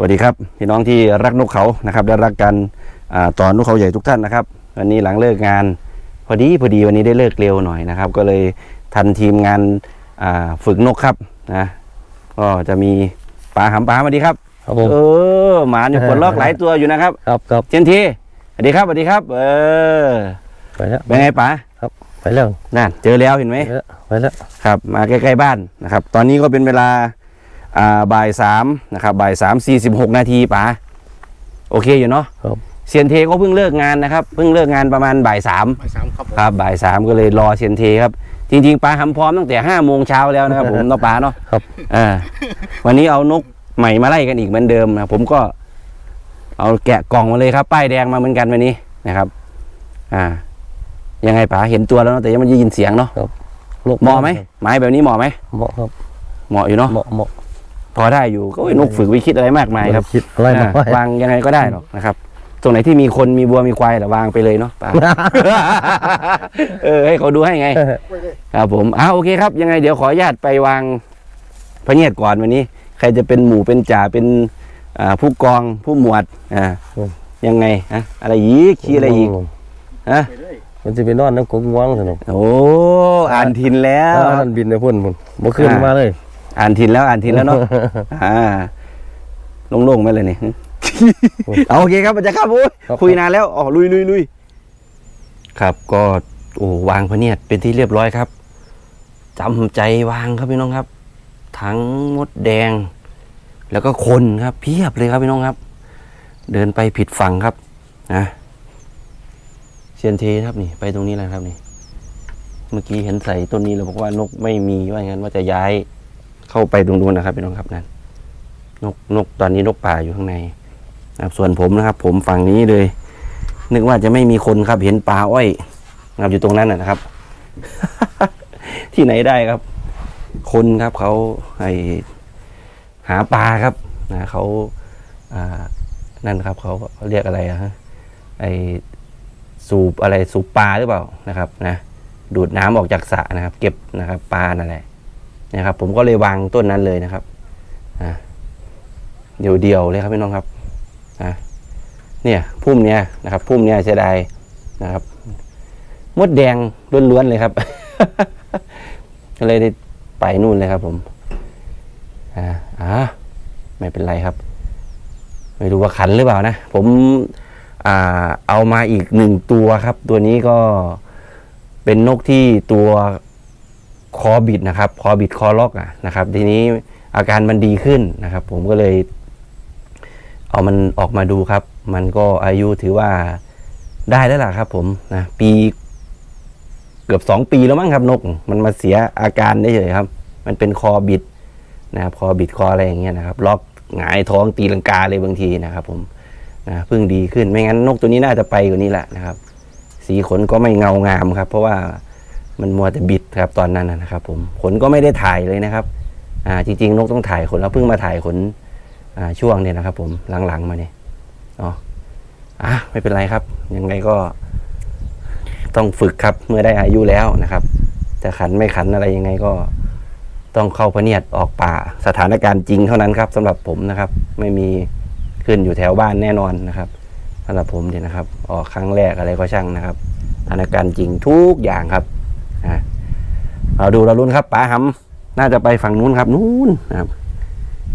วัสดีครับพี่น้องที่รักนกเขานะครับและรักกันอ่าต่อนกเขาใหญ่ทุกท่านนะครับ วันนี้หลังเลิกงาน พอดีพอดีวันนี้ได้เลิกเร็วหน่อยนะครับ ก็เลยทันทีมงานอ่าฝึกนกครับนะก็จะมีปลาหำปลาสวัสดีครับครับผมเออหมาเนี่ยปลดล็อกหลายตัวอยู่นะครับ ครับครับเจนทีสวัสดีครับสวัสดีครับ เออไปแล้วเป็นไงป๋าไปแล้วนั่นเจอแล้วเห็นไหมไปแล้วไปแล้วครับมาใกล้ๆบ้านนะครับ ตอนนี้ก็เป็นเวลาอ่า บ่ายสามนะครับบ่ายสามสี่สิบหกนาทีป๋าโอเคอยู่เนาะครับเซียนเทก็เพิ่งเลิกงานนะครับเพิ่งเลิกงานประมาณบ่ายสามบ่ายสามครับผมครับบ่ายสามก็เลยรอเซียนเทครับ จริงๆปลาทำพร้อมตั้งแต่ห้าโมงเช้าแล้วนะครับ ผมเนาะปลาเนาะครับอ่าวันนี้เอานกใหม่มาไล่กันอีกเหมือนเดิมนะผมก็ เอาแกะกล่องมาเลยครับ ป้ายแดงมาเหมือนกันวันนี้นะครับ อ่า ยังไงป๋าเห็นตัวแล้วเนาะแต่ยังไม่ได้ยินเสียงเนาะลูกเหมาะไหมไม้แบบนี้เหมาะไหมเหมาะครับเหมาะอยู่เนาะเหมาะเหมาะพ อได้อยู่ก็โอ้ยนกฝึกวิคิดอะไรมากมายครับคิดอะไรมาอ่าวางยังไงก็ได้หรอกนะครับตรงไหนที่มีคนมีบัวมีควายแต่วางไปเลยเนาะป๋าเออให้เขาดูให้ไงไว้เลยครับผมอ้าโอเคครับ ยังไงเดี๋ยวขออนุญาตไปวางพระเนียดก่อนวันนี้ ใครจะเป็นหมู่เป็นจ่าเป็นอ่าผู้กองผู้หมวดอ่ายังไงฮะอะไรอีกขี้อะไรอีกฮะไปเลยมันจะไปนอนน้ำกงว่างสนุกโอ้อ่านทินแล้วถ้ามันบินในพ่นมันบ่ขึ้นอ่ามมาเลย อ่านทินแล้วอ่านทินแล้วเนาะอ่าโล่งๆไหมเลยนี่ เอาโอเคครับอาจารย์ครับโอ้ยครับ คุยนานแล้วอ๋อลุยลุยลุยครับก็โอ้วางพระเนียดเป็นที่เรียบร้อยครับจำใจวางครับพี่น้องครับ ทั้งมดแดง แล้วก็คนครับ เพียบเลยครับพี่น้องครับ เดินไปผิดฝั่งครับนะเชียนเทครับนี่ ไปตรงนี้แหละครับนี่ เมื่อกี้เห็นใส่ต้นนี้เราบอกว่านกไม่มีว่างั้นว่าจะย้าย เข้าไปตรงนู้นนะครับพี่น้องครับนั่นนกนกตอนนี้นกป่าอยู่ข้างในนะครับส่วนผมนะครับ ผมฝั่งนี้เลย นึกว่าจะไม่มีคนครับเห็นปลาอ้อยนะครับอยู่ตรงนั้นนะครับ ที่ไหนได้ครับ คนครับเขาไอหาปลาครับนะเขาอ่านั่นครับเขาเขาเรียกอะไรอะฮะไอสูบอะไรสูบปลาหรือเปล่านะครับนะดูดน้ำออกจากสระนะครับ เก็บนะครับปลานั่นแหละ นะครับ ผมก็เลยวางต้นนั้นเลยนะครับอ่าเดี่ยวเดียวๆเลยครับพี่น้องครับอะเนี่ยพุ่มเนี้ยนะครับพุ่มเนี้ยเสียดายนะครับมดแดงล้วนๆเลยครับ ก็เลยได้ไปนู่นเลยครับผมอ่าอ่าไม่เป็นไรครับ ไม่รู้ว่าขันหรือเปล่านะ ผมอ่าเอามาอีกหนึ่งตัวครับ ตัวนี้ก็เป็นนกที่ตัว คอบิดนะครับคอบิดคอล็อกอะนะครับ ทีนี้อาการมันดีขึ้นนะครับ ผมก็เลย เอามันออกมาดูครับ มันก็อายุถือว่าได้แล้วล่ะครับ ผมนะปีเกือบสองปีแล้วมั้งครับ นก มันมาเสียอาการได้เลยครับ มันเป็นคอบิดนะครับคอบิดคออะไรอย่างเงี้ยนะครับ ล็อกหงายท้องตีลังกาเลยบางทีนะครับ ผมนะเพิ่งดีขึ้นไม่งั้นนกตัวนี้น่าจะไปกว่านี้แหละนะครับ สีขนก็ไม่เงางามครับ เพราะว่า มันมัวแต่บิดครับตอนนั้นนะครับผมขนก็ไม่ได้ถ่ายเลยนะครับอ่าจริงๆ นกต้องถ่ายขนแล้วเพิ่งมาถ่ายขนอ่าช่วงเนี่ยนะครับ ผมหลังๆมาเนี่ยอ๋ออะไม่เป็นไรครับ ยังไงก็ ต้องฝึกครับเมื่อได้อายุแล้วนะครับจะขันไม่ขันอะไรยังไงก็ต้องเข้าพะเนียดออกป่าสถานการณ์จริงเท่านั้นครับสำหรับผมนะครับ ไม่มีขึ้นอยู่แถวบ้านแน่นอนนะครับสำหรับผมเนี่ยนะครับ ออกครั้งแรกอะไรก็ช่างนะครับสถานการณ์จริงทุกอย่างครับ อะเราดูเราลุ้นครับป๋าหำน่าจะไปฝั่งนู้นครับนู้นนะครับ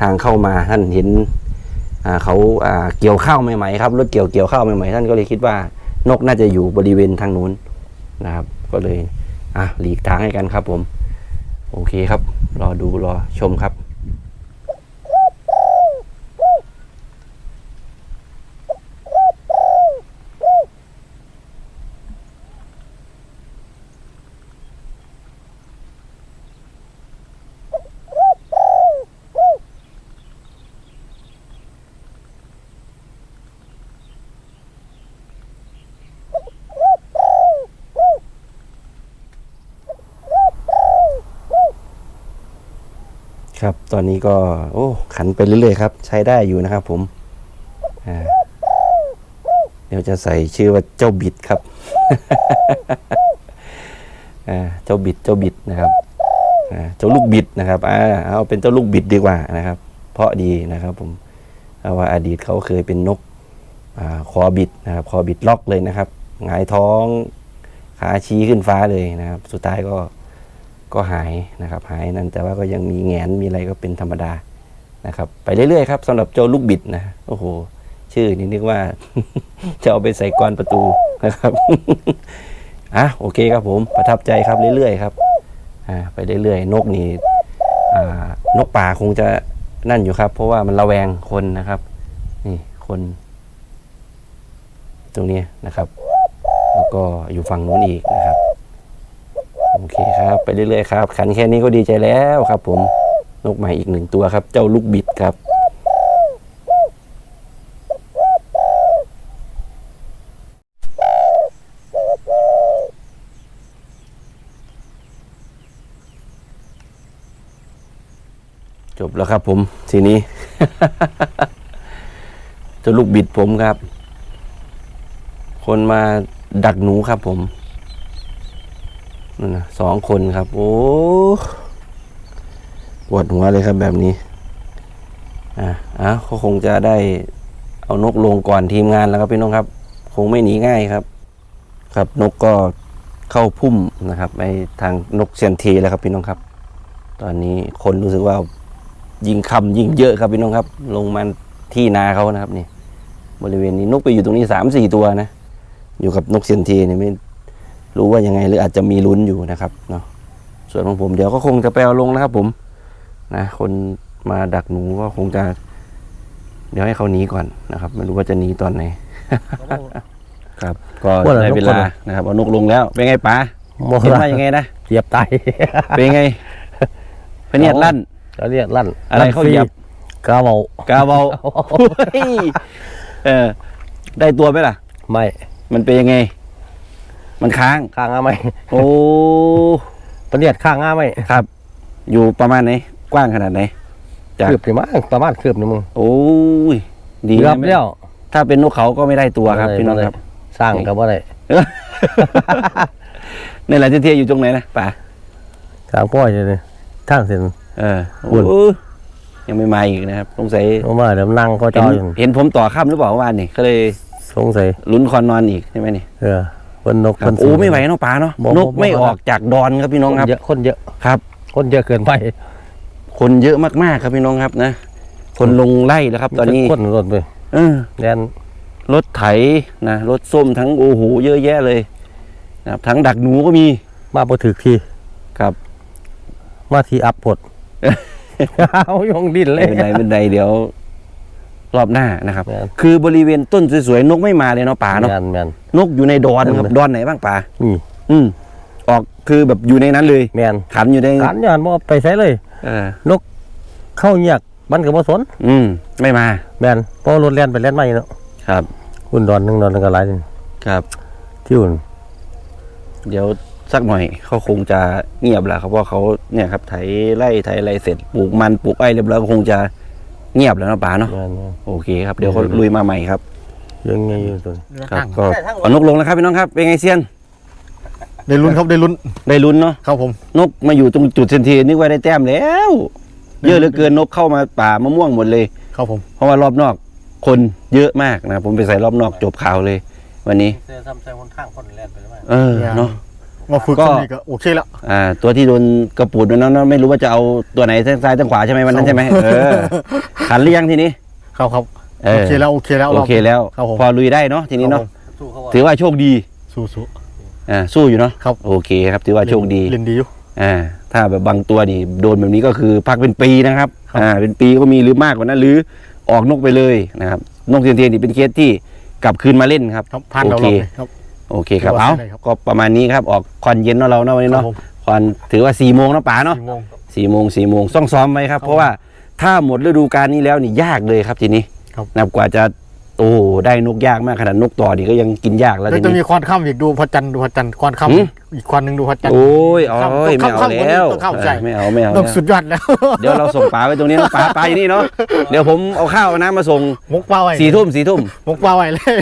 ทางเข้ามาท่านเห็นเขาอ่าเกี่ยวข้าวใหม่ๆครับรถเกี่ยวเกี่ยวข้าวใหม่ๆท่านก็เลยคิดว่านกน่าจะอยู่บริเวณทางนู้นนะครับ ก็เลยอะหลีกทางให้กันครับผม โอเคครับ รอดูรอชมครับ ครับ ตอนนี้ก็ โอ้ ขันไปเรื่อยๆครับ ใช้ได้อยู่นะครับผมเดี๋ยวจะใส่ชื่อว่าเจ้าบิดครับเจ้าบิดเจ้าบิดนะครับเจ้าลูกบิดนะครับอ่าเอาเป็นเจ้าลูกบิดดีกว่านะครับ เพราะดีนะครับ ผมเพราะว่าอดีตเขาเคยเป็นนกอคอบิดนะครับ คอบิดล็อกเลยนะครับหงายท้องขาชี้ขึ้นฟ้าเลยนะครับ สุดท้ายก็ ก็หายนะครับหายนั่นแต่ว่าก็ยังมีแงนมีอะไรก็เป็นธรรมดานะครับไปเรื่อยๆครับสำหรับเจ้าลูกบิดนะโอ้โห ชื่อนี่นึกว่า จะเอาไปใส่กรอนประตูนะครับอะโอเคครับผมประทับใจครับเรื่อยๆครับอ่าไปเรื่อยๆนกนี่อ่านกป่าคงจะนั่นอยู่ครับ เพราะว่ามันระแวงคนนะครับนี่คน ตรงนี้นะครับ แล้วก็อยู่ฝั่งนู้นอีกนะครับ โอเคครับ ไปเรื่อยๆครับ ขันแค่นี้ก็ดีใจแล้วครับ ผมนกใหม่อีกหนึ่งตัวครับ เจ้าลูกบิดครับจบแล้วครับผมทีนี้เจะลูกบิดผมครับ คนมาดักหนูครับผม นั่นนะสองคนครับ โอ้ปวดหัวเลยครับแบบนี้ อะอะเขาคงจะได้เอานกลงก่อนทีมงานแล้วครับพี่น้องครับ คงไม่หนีง่ายครับ ครับนกก็เข้าพุ่มนะครับไปทางนกเซียนทีแล้วครับพี่น้องครับ ตอนนี้คนรู้สึกว่ายิงคำยิงเยอะครับพี่น้องครับ ลงมาที่นาเขานะครับนี่บริเวณนี้นกไปอยู่ตรงนี้สามสี่ตัวนะ อยู่กับนกเซียนทีเนี่ยไม่ รู้ว่ายังไงหรืออาจจะมีลุ้นอยู่นะครับเนาะส่วนของผมเดี๋ยวก็คงจะไปเอาลงนะครับผมนะคนมาดักหนูก็คงจะ เดี๋ยวให้เขาหนีก่อนนะครับ ไม่รู้ว่าจะหนีตอนไหน ครับ ก็ว่าอะไรได้เวนกคนลาอะนะครับเอานกลงแล้ว เป็นไงป๋าโมเห็นละว่ายังไงนะ เหยียบตายเป็นไงพะเนียดลั่นเขาเรียกลั่นอะไรเขาเหยียบ กาเบากาเบาเฮ้ยเออได้ตัวไหมล่ะ ไม่ มันเป็นยังไง มันค้าง ข้างอ้าไม่โอ้ปะเนียดข้างอ้าไม่ครับ อยู่ประมาณไหนกว้างขนาดไหน จ้ะ คืบนี่มั้งประมาณคืบนี่มึงโอ้ยดีเกือบนะไม่แล้วถ้าเป็นนกเขาก็ไม่ได้ตัวครับพี่น้องครับ สร้างกับว่าไรในหลายเที่ยวอยู่ตรงไหนนะป่าทางพ่อยเลยทางเส้น เอออุ่นโอ้ยยังไม่มาอีกนะครับสงสัยเพราะว่าเดี๋ยวนั่งก็จเห็นออยู่เห็นผมต่อข้ามหรือเปล่าเมื่อวานนี่ก็เลยสงสัยลุ้นคอนนอนอีกใช่ไหมนี่เออ เพิ่นนกครับเพิ่นโอ้ไม่ไหวเนาะป่าเนาะบ่นกบ่บ่ไม่ออกจากดอนครับพี่น้องคนครับ เยอะคนเยอะครับ คนเยอะเกินไปคนเยอะมากๆครับพี่น้องครับนะ คนลงไล่แล้วครับ ตอนนี้คนรถไปเออ แดนรถไถนะรถส้มทั้งโอ้โหเยอะแยะเลยนะครับทั้งดักหนูก็มีมาบ่ถึกทีครับมาทีอัพผดเอายงดินเลไม่ยเป็นไรไม่เป็นไรเดี๋ยว รอบหน้านะครับ แม่น คือบริเวณต้นสวยๆนกไม่มาเลยเนาะป่าเนาะแมนแมน นกอยู่ในดอนครับแม่น ดอนไหนบ้างป่านี่อืมออกคือแบบอยู่ในนั้นเลย แมนขันอยู่ในการยานบ่ไปใช้เลย เออเข้าเงียกมันก็บ่สนอืมไม่มาแมนเพราะรถแล่นไปแล่นมาอยู่เนาะครับอุ่นดอนนึงดอนนึงก็หลายนี่ครับ ที่อุ่นเดี๋ยวสักหน่อยเขาคงจะเงียบแล้วครับเพราะเขาเนี่ยครับไถไร่ไถอะไรเสร็จปลูกมันปลูกไอ้เรียบร้อยก็คงจะ เงียบแล้วเนาะป่าเนาะแมนแม่นโอเคครับเดี๋ยวเขาลุยมาใหม่ครับยังไงอยู่ตัวนี้ครับก็เอานกลงแล้วครับพี่น้องครับเป็นไงเซียนได้ลุ้นครับได้ลุ้นได้ลุ้นเนาะครับผมนกมาอยู่ตรงจุดเซนทีนึกว่าได้แต้มแล้ว เยอะเหลือเกินนกเข้ามาป่ามะม่วงหมดเลยครับผม เพราะว่ารอบนอกคนเยอะมากนะครับผมไปใส่รอบนอกจบข่าวเลย วันนี้เสื้อซ้ำใส่คนข้างคนแล่นไปแล้วเออเนาะ มาฝึกก็กันนี่ก็โอเคแล้วอ่าตัวที่โดนกระปูดวันนั้นนะไม่รู้ว่าจะเอาตัวไหนทางซ้ายทางขวาใช่ไหมวันนั้นใช่ไหมเออขันหรือยังทีนี้ครับครับเอโออเคแล้วโอเคแล้วโอเคแล้วครับผมพอลุยได้เนาะทีนี้เนาะสู้เขาว่าถือว่าโชคดีสู้สู้อ่าสู้อยู่เนาะครับโอเคครับถือว่าโชคดีเล่นดีอยู่อ่าถ้าแบบบางตัวนี่โดนแบบนี้ก็คือพักเป็นปีนะครับครับอ่าเป็นปีก็มีหรือมากกว่านั้นหรือออกนกไปเลยนะครับนกเทียนเทียนนี่เป็นเคสที่กลับคืนมาเล่นครับครับผ่านโอเราเครอบเลยครับ โอเคครับถือว่าเอาใช่ครับก็ประมาณนี้ครับออกคอนเย็นเนาะเราเนาะวันนี้ครับเนาะผมคอนถือว่าสี่โมงเนาะป๋าเนาะสี่โมงสี่โมงสี่โมงต้องซ้อมไว้ครับครับ เพราะว่าถ้าหมดฤดูกาลนี้แล้วนี่ยากเลยครับทีนี้ครับนับกว่าจะ โอ้โหได้นกยากมากขนาดนกต่อนี่ก็ยังกินยากแล้วแล้วทีจะมีนี้ ควานข้ามอีกดูพระจันทร์ดูพระจันทร์ควานข้ามหืม อีกควานหนึ่งดูพระจันทร์ โอ้ยโอ้ข้ามยไม่เอาข้ามข้ามแล้วต้องข้ามใจ เออไม่เอาไม่เอาต้องแล้วสุดยอดแล้วเดี๋ยวเราส่งป๋าไว้ตรงนี้นะป๋าป๋าอยู่นี่เนาะเดี๋ยวผมเอาข้าวเอาน้ำมาส่งมกปลาไว้สี่ทุ่มสี่ทุ่ม มกปลาไว้เลย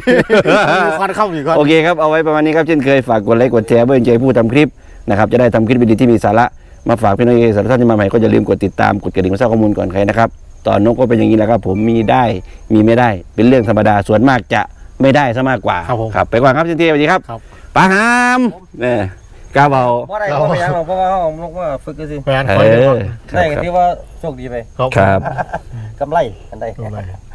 มีควานข้ามอีกควาน โอเคครับ เอาไว้ประมาณนี้ครับ เช่นเคย ฝากกดไลค์ กดแชร์เพื่อเป็นใจผู้ทำคลิปนะครับ จะได้ทำคลิปดีๆที่มีสาระ มาฝากพี่น้องเอสารบท่านที่มาใหม่ก็อย่าลืมกดติดตาม กดกระดิ่งเพื่อทราบข้อมูลก่อนใครนะครับ ตอนนกก็เป็นอย่างนี้แหละครับ ผมมีได้มีไม่ได้เป็นเรื่องธรรมดาส่วนมากจะไม่ได้ซะมากกว่าครับผมครับไปก่อนครับเจนเจสวัสดีครับครับปาหามเนี่ยกาเบาว่าได้ก็ไม่ยังหรอกเพราะว่าเอานกมาฝึกกันสิแฟนเอคอยเดียวอก่อนครัได้บก็ที่ว่าโชคดีไปครับ ครับกำไรอันใดครับ